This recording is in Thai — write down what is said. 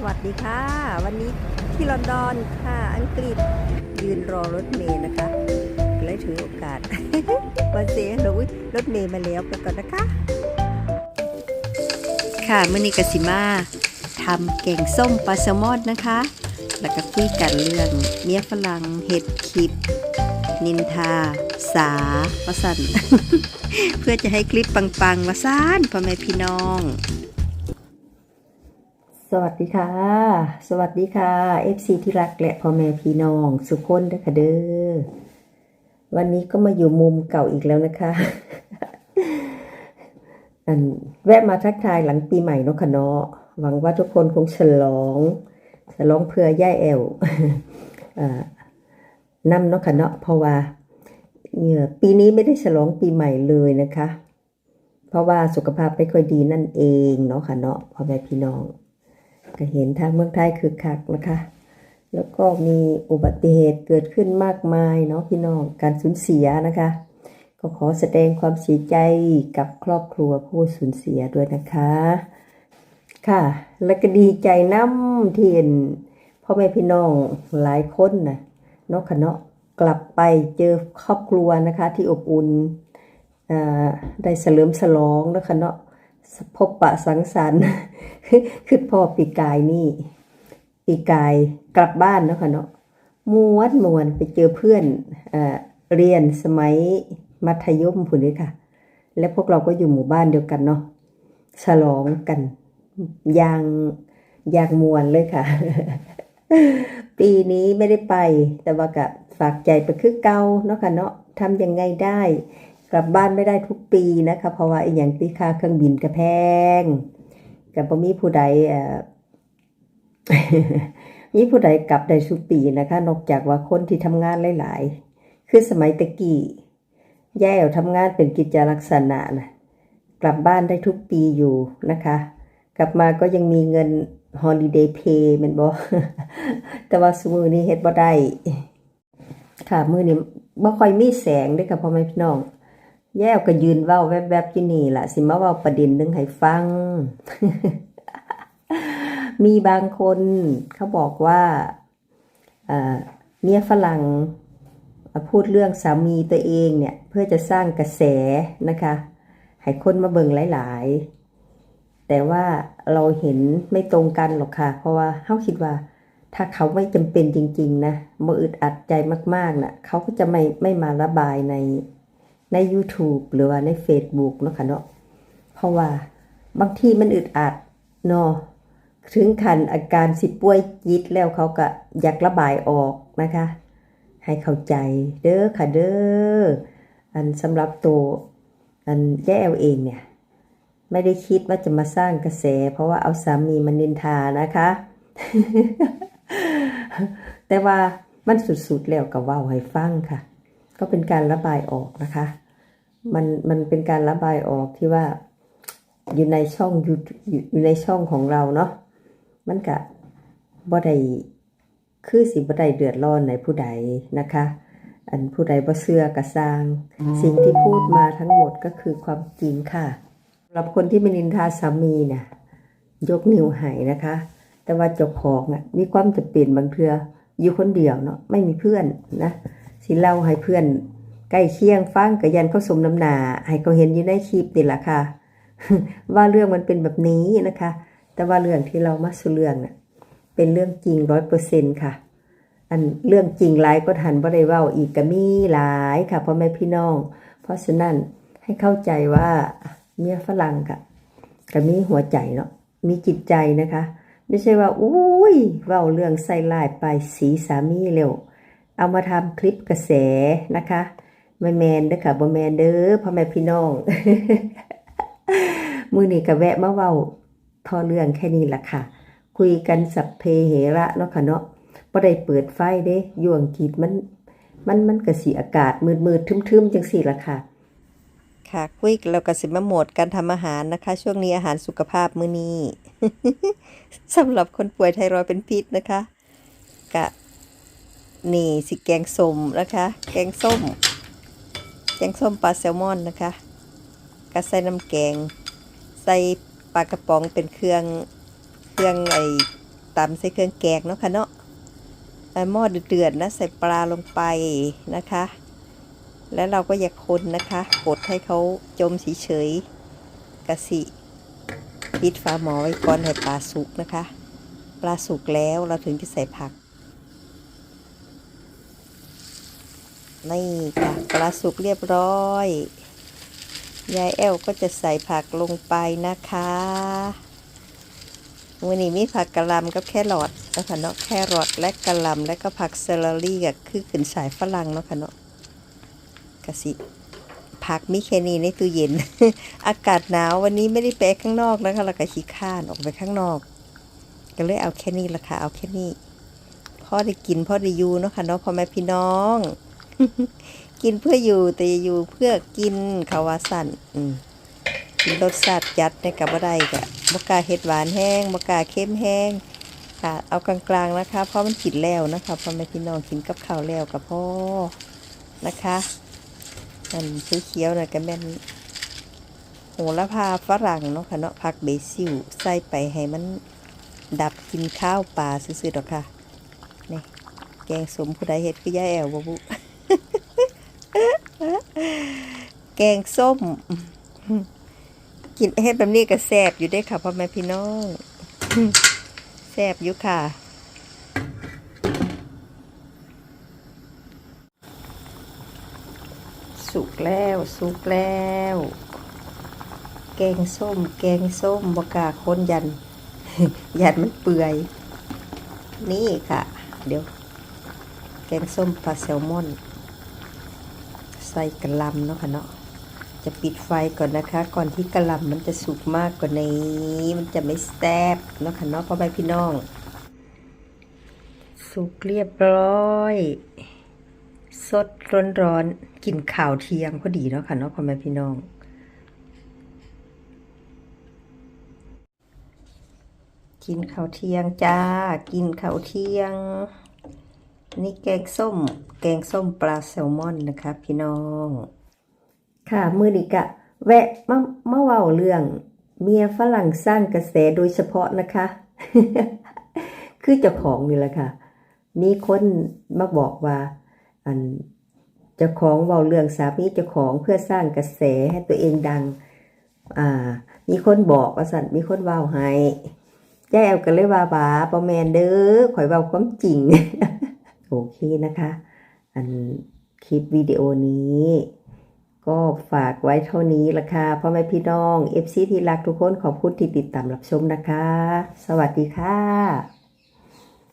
สวัสดีค่ะ วันนี้ที่ลอนดอนค่ะ อังกฤษยืนรอรถเมล์นะคะเลยถือโอกาสมาเซฮัลโหลอุ๊ยรถเมล์มาแล้วไปก่อนนะคะ ค่ะมื่อนี้กสิมาทำแกงส้มปลาแซลมอนนะคะ แล้วก็คุยกันเรื่องเมียฝรั่งเห็ดคลิปนินทา สาประสันเพื่อจะให้คลิปปังๆมาซ่านพ่อแม่พี่น้อง สวัสดีค่ะ สวัสดีค่ะ FC ที่รักและพ่อแม่พี่น้องสุขคนเด้อค่ะเด้อวันนี้ก็มาอยู่มุมเก่าอีกแล้วนะคะอันแวะมาทักทายหลังปีใหม่นาะคะเนาะหวังว่าทุกคนคงฉลองฉลองเพื่อย่ายแอวอ่านำเนาะคะเนาะเพราะว่าเนี่ยปีนี้ไม่ได้ฉลองปีใหม่เลยนะคะ เพราะว่าสุขภาพไม่ค่อยดีนั่นเองเนาะค่ะเนาะพ่อแม่พี่น้อง ก็เห็นทางเมืองไทยคือคักนะคะ แล้วก็มีอุบัติเหตุเกิดขึ้นมากมายเนาะพี่น้องการสูญเสียนะคะ ก็ขอแสดงความเสียใจกับครอบครัวผู้สูญเสียด้วยนะคะ ค่ะ แล้วก็ดีใจน้ำเที่เห็นพ่อแม่พี่น้องหลายคนนะเนาะค่ะเนาะกลับไปเจอครอบครัวนะคะ ที่อบอุ่นได้เสลิมฉลองนะคะเนาะพบปะสังสรรค์ คือพ่อปีกายนี่ปีกายกลับบ้านเนาะค่ะเนาะมวนมวนไปเจอเพื่อนเออเรียนสมัยมัธยมผุนนี้ค่ะ และพวกเราก็อยู่หมู่บ้านเดียวกันเนาะฉลองกันอย่างอย่างมวนเลยค่ะ ปีนี้ไม่ได้ไป แต่ว่าก็ฝากใจไปคือเก่าเนาะค่ะเนาะทำยังไงได้ กลับบ้านไม่ได้ทุกปีนะคะ เพราะว่าอย่างที่ค่าเครื่องบินก็แพง กับบ่มีผู้ใดเอ่อมีผู้ใดกลับได้ทุปีนะคะ นอกจากว่าคนที่ทำงานหลาย ๆ คือสมัยตะกี้แย่ทำงานเป็นกิจลักษณะนะกลับบ้านได้ทุกปีอยู่นะคะ กลับมาก็ยังมีเงิน holiday pay แมันบ่แต่ว่าสมือนี้เฮ็ดบ่ได้ค่ะมือนี้บ่ค่อยมีแสงด้อค่ะพ่อแม่พี่น้อง แย่ก็ยืนเว้าแวบๆอยู่นี่ล่ะ สิมาเว้าประเด็นหนึงให้ฟัง มีบางคนเขาบอกว่าเอ่อเมียฝรั่งพูดเรื่องสามีตัวเองเนี่ย เพื่อจะสร้างกระแสนะคะ ให้คนมาเบิ่งหลายๆ แต่ว่าเราเห็นไม่ตรงกันหรอกค่ะ เพราะว่าเขาคิดว่า ถ้าเขาไม่จำเป็นจริง ๆ นะมาอึดอัดใจมากๆน่ะเขาก็จะไม่ไม่มาระบายใน ใน YouTube หรือว่าใน Facebook เนาะค่ะเนาะเพราะว่าบางทีมันอึดอัดเนาะถึงขันอาการสิป่วยจิตแล้วเขาก็อยากระบายออกนะคะ ให้เข้าใจเด้อค่ะเด้ออันสำหรับตัวอันแย่เอเองเนี่ยไม่ได้คิดว่าจะมาสร้างกระแส เพราะว่าเอาสามีมานินทานะคะ แต่ว่ามันสุดๆแล้วกับว่าให้ฟังค่ะ ก็เป็นการระบายออกนะคะ มันมันเป็นการระบายออกที่ว่าอยู่ในช่อง YouTube อยู่อยู่ในช่องของเราเนาะมันก็บ่ได้คือสิบ่ได้เดือดร้อนในผู้ใดนะคะ อันผู้ใดบ่เชื่อก็สร้าง สิ่งที่พูดมาทั้งหมดก็คือความจริงค่ะสำหรับคนที่ไม่นินทาสามีเนี่ยยกนิ้วให้นะคะ แต่ว่าเจ้าของอะมีความจะเป็นบางเทื่ออยู่คนเดียวเนาะไม่มีเพื่อนนะ สิเล่าให้เพื่อนใกล้เคียงฟังก็ยันเขาสมน้ำหนาให้เขาเห็นอยู่ในคลิปนี่แหละค่ะ ว่าเรื่องมันเป็นแบบนี้นะคะ แต่ว่าเรื่องที่เรามาสู่เรื่องน่ะเป็นเรื่องจริงร้อยเปอร์เซ็นค่ะ อันเรื่องจริงหลายก็ทันบ่ได้เว้าอีกก็มีหลายค่ะพ่อแม่พี่น้อง เพราะฉะนั้นให้เข้าใจว่าเมียฝรั่งกะก็มีหัวใจเนาะมีจิตใจนะคะ ไม่ใช่ว่าอุ้ยเว้าเรื่องใส่ลายไปสีสามีเร็ว เอามาทำคลิปกระแสนะคะไม่แมนเด้อค่ะบ่แมนเด้อพ่อแม่พี่น้อง มือนี้ก็แวะมาเว้าทอเรื่องแค่นี้ล่ะค่ะ คุยกันสัพเพเหระเนาะค่ะเนาะบ่ได้เปิดไฟเด้ยู่อังกฤษมัน มันมันก็สิอากาศมืดๆทึมๆจังซี่ล่ะค่ะ ค่ะ คุยแล้วก็สิมาโหมดการทำอาหารนะคะ ช่วงนี้อาหารสุขภาพมื้อนี้สำหรับคนป่วยไทรอยเป็นพิษนะคะ กะ นี่สิแกงส้มนะคะ แกงส้ม แกงส้มปลาแซลมอนนะคะกะใส่น้ำแกง ใส่ปลากระป๋องเป็นเครื่องเครื่องไอตตำใส่เครื่องแกงเนาะค่ะเนาะเอ่หม้อเดือดนะใส่ปลาลงไปนะคะ แล้วเราก็อย่าคนนะคะกดให้เขาจมเฉยๆกะสิปิดฝาหม้อไว้ก่อนให้ปลาสุกนะคะ ปลาสุกแล้วเราถึงจะใส่ผัก นี่ค่ะปลาสุกเรียบร้อย ยายแอลก็จะใส่ผักลงไปนะคะวันนี้มีผักกะหล่ำกับแครอทนะคะเนาะแครอทและกะหล่ำและก็ผักเซลลี่กับคือขึ้นสายฝรั่งเนาะค่ะเนาะกะสิผักมีแค่นี้ในตู้เย็น อากาศหนาววันนี้ไม่ได้ไปข้างนอกนะคะเราก็ขี้ข้านออกไปข้างนอก ก็เลยเอาแค่นี้ละค่ะเอาแค่นี้พ่อได้กินพ่อได้อยู่เนาะค่ะเนาะพ่อแม่พี่น้อง กินเพื่ออยู่แต่อยู่เพื่อกินขาวาสันอืมกินรสชาติจัดในกับบ่ได้กะบกาเฮ็ดหวานแห้งบกาเค็มแห้งค่ะเอากลางๆนะคะ เพราะมันกินแล้วนะคะพ่อแม่พี่น้องกินกับข้าวแล้วกับพ่อนะคะอันเขียวๆน่ะก็แม่นโหระพาฝรั่งเนาะค่ะเนาะผักเบซิลใส่ไปให้มันดับกินข้าวปลาซื่อๆดอกค่ะนี่แกงสมผู้ใดเฮ็ดคือยายแอวบ่บุ แกงส้ม กินเฮ็ดแบบนี้ก็แซ่บอยู่ได้ค่ะพ่อแม่พี่น้องแซ่บอยู่ค่ะสุกแล้วสุกแล้ว แกงส้ม แกงส้มบกาค้นยัน ยันมันเปื่อย นี่ค่ะ เดี๋ยว แกงส้มปลาแซลมอน ใส่กระลำเนาะค่ะเนาะ จะปิดไฟก่อนนะคะ ก่อนที่กระหลำมันจะสุกมากกว่านี้ มันจะไม่แซ่บเนาะค่ะเนาะพ่อแม่พี่น้อง สุกเรียบร้อย สดร้อนๆกินข่าวเที่ยงพอดีเนาะค่ะเนาะพ่อแม่พี่น้อง กินข้าวเที่ยงจ้า กินข้าวเที่ยง นี่แกงส้ม แกงส้มปลาแซลมอนนะคะ พี่น้อง ค่ะ มือนี้กะ แวะมามาเว้าเรื่อง เมียฝรั่งสร้างกระแสโดยเฉพาะนะคะ คือเจ้าของนี่แหละค่ะ มีคนมาบอกว่า อันเจ้าของเว้าเรื่องสามีเจ้าของเพื่อสร้างกระแสให้ตัวเองดัง อ่า มีคนบอกว่าสันมีคนเว้าให้ยายแอลก็เลยว่าบาบ่แมนเด้อข่อยเว้าความจริง โอเคนะคะ อันคลิปวิดีโอนี้ ก็ฝากไว้เท่านี้ละค่ะพ่อแม่พี่น้อง FC ที่รักทุกคนขอบคุณที่ติดตามรับชมนะคะ สวัสดีค่ะ